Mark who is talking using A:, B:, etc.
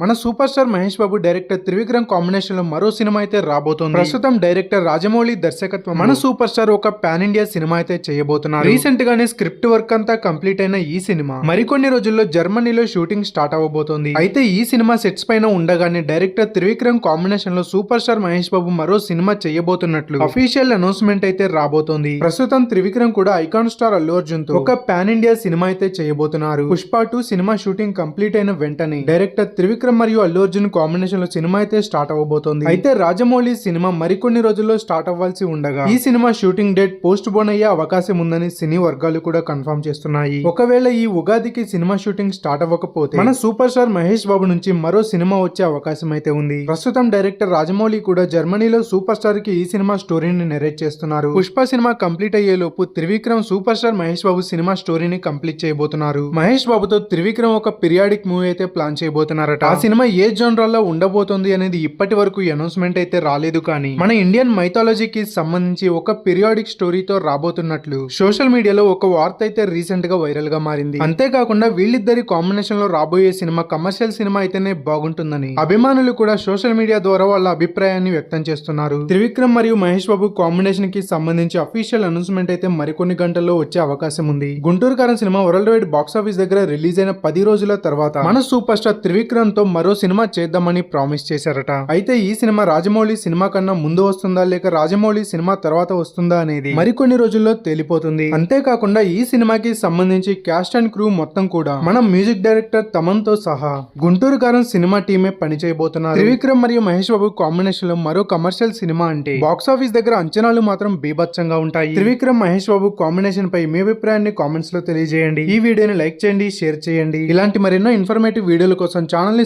A: మన super star Mahesh Babu director Trivikram కాంబినేషన్లో మరో సినిమా అయితే రాబోతోంది. ప్రస్తుతం డైరెక్టర్ రాజమౌళి దర్శకత్వం. మన సూపర్ స్టార్ ఒక పాన్ ఇండియా సినిమా అయితే చేయబోతున్నారు. రీసెంట్ గానే స్క్రిప్ట్ వర్క్ అంతా కంప్లీట్ అయిన ఈ సినిమా మరికొన్ని రోజుల్లో జర్మనీలో షూటింగ్ స్టార్ట్ అవ్వబోతోంది అయితే ఈ సినిమా సెట్స్ పైన ఉండగానే డైరెక్టర్ త్రివిక్రమ్ కాంబినేషన్లో సూపర్ స్టార్ మహేష్ బాబు మరో సినిమా చేయబోతున్నట్లు అఫీషియల్ అనౌన్స్మెంట్ అయితే రాబోతోంది. ప్రస్తుతం త్రివిక్రమ్ కూడా ఐకాన్ స్టార్ అల్లు అర్జున్తో ఒక పాన్ ఇండియా సినిమా అయితే చేయబోతున్నారు. Pushpa two cinema shooting complete అయిన వెంటనే డైరెక్టర్ త్రివిక్రమ్ మరియు అల్లు అర్జున్ కాంబినేషన్లో సినిమా అయితే స్టార్ట్ అవ్వబోతోంది. అయితే రాజమౌళి సినిమా మరికొన్ని రోజుల్లో స్టార్ట్ అవ్వాల్సి ఉండగా ఈ cinema shooting date postpone అయ్యే అవకాశం ఉందని సినీ వర్గాలు కూడా కన్ఫర్మ్ చేస్తున్నాయి. ఒకవేళ ఈ ఉగాదికి సినిమా షూటింగ్ స్టార్ట్ అవ్వకపోతే మన సూపర్ స్టార్ మహేష్ బాబు నుంచి మరో సినిమా వచ్చే అవకాశం అయితే ఉంది. ప్రస్తుతం డైరెక్టర్ రాజమౌళి కూడా జర్మనీలో సూపర్ స్టార్కి ఈ సినిమా స్టోరీని నెరేట్ చేస్తున్నారు. పుష్ప సినిమా కంప్లీట్ అయ్యే లోపు త్రివిక్రమ్ సూపర్ స్టార్ మహేష్ బాబు సినిమా స్టోరీని కంప్లీట్ చేయబోతున్నారు. మహేష్ బాబుతో త్రివిక్రమ్ ఒక పిరియాడిక్ మూవీ అయితే ప్లాన్ చేయబోతున్నారట. ఆ సినిమా ఏ జోనరాల్లో ఉండబోతోంది అనేది ఇప్పటి వరకు అనౌన్స్మెంట్ అయితే రాలేదు కానీ మన ఇండియన్ మైథాలజీకి సంబంధించి ఒక పీరియాడిక్ స్టోరీతో రాబోతున్నట్లు సోషల్ మీడియాలో ఒక వార్త అయితే రీసెంట్గా వైరల్గా మారింది. అంతేకాకుండా వీళ్ళిద్దరి కాంబినేషన్లో రాబోయే సినిమా కమర్షియల్ సినిమా అయితేనే బాగుంటుందని అభిమానులు కూడా సోషల్ మీడియా ద్వారా వాళ్ళ అభిప్రాయాన్ని వ్యక్తం చేస్తున్నారు. త్రివిక్రమ్ మరియు మహేష్ బాబు కాంబినేషన్కి సంబంధించి అఫీషియల్ అనౌన్స్మెంట్ అయితే మరికొన్ని గంటల్లో వచ్చే అవకాశం ఉంది. గుంటూరు కారం సినిమా వరల్డ్ వైడ్ బాక్స్ ఆఫీస్ దగ్గర రిలీజ్ అయిన పది రోజుల తర్వాత మన సూపర్ స్టార్ త్రివిక్రమ్తో మరో సినిమా చేద్దామని ప్రామిస్ చేశారట. అయితే ఈ సినిమా రాజమౌళి సినిమా కన్నా ముందు వస్తుందా లేక రాజమౌళి సినిమా తర్వాత వస్తుందా అనేది మరికొన్ని రోజుల్లో తేలిపోతుంది. అంతేకాకుండా ఈ సినిమాకి సంబంధించి క్యాస్ట్ అండ్ క్రూ మొత్తం కూడా మన మ్యూజిక్ డైరెక్టర్ తమన్తో సహా గుంటూరు గారం సినిమా టీమే పనిచేయబోతున్నారు. త్రివిక్రమ్ మరియు మహేష్ బాబు కాంబినేషన్లో మరో కమర్షియల్ సినిమా అంటే బాక్స్ ఆఫీస్ దగ్గర అంచనాలు మాత్రం బీభత్సంగా ఉంటాయి. త్రివిక్రమ్ మహేష్ బాబు కాంబినేషన్ పై మీ అభిప్రాయాన్ని కామెంట్స్లో తెలియజేయండి. ఈ వీడియోని లైక్ చేయండి షేర్ చేయండి. ఇలాంటి మరెన్నో ఇన్ఫర్మేటివ్ వీడియోల కోసం ఛానల్ని